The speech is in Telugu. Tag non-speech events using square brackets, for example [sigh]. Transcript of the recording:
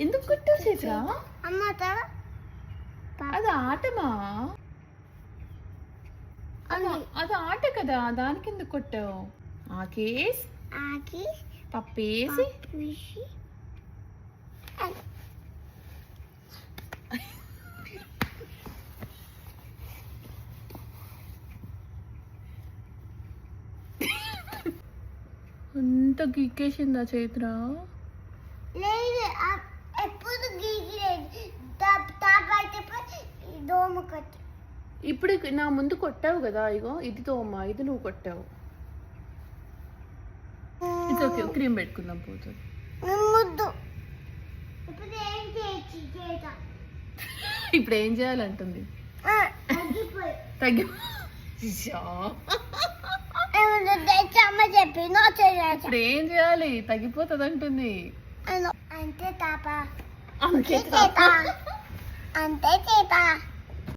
ఎందుకు? కొట్టావు చైత్ర అది ఆటమా? అది అది ఆట కదా దానికి ఎందుకు కొట్టావు? ఆకేసి ఆకి పప్పేసి అంత గీకేసిందా చైత్ర? లేదు ఎప్పుడు దోమ కట్టి ఇప్పుడు నా ముందు కొట్టావు కదా ఇగో ఇది తోమ ఇది నువ్వు కొట్టావు. ఇది ఓకే క్రీమ్ పెట్టుకుందాం పోతుంది. ముద్దు. ఇప్పుడు ఏం చేయాలంటుంది? తగ్గి [laughs] ఇప్పుడు ఏం చేయాలి? తగ్గిపోతుంది అంటుంది అంతే తాప. అంతే అంతే చేత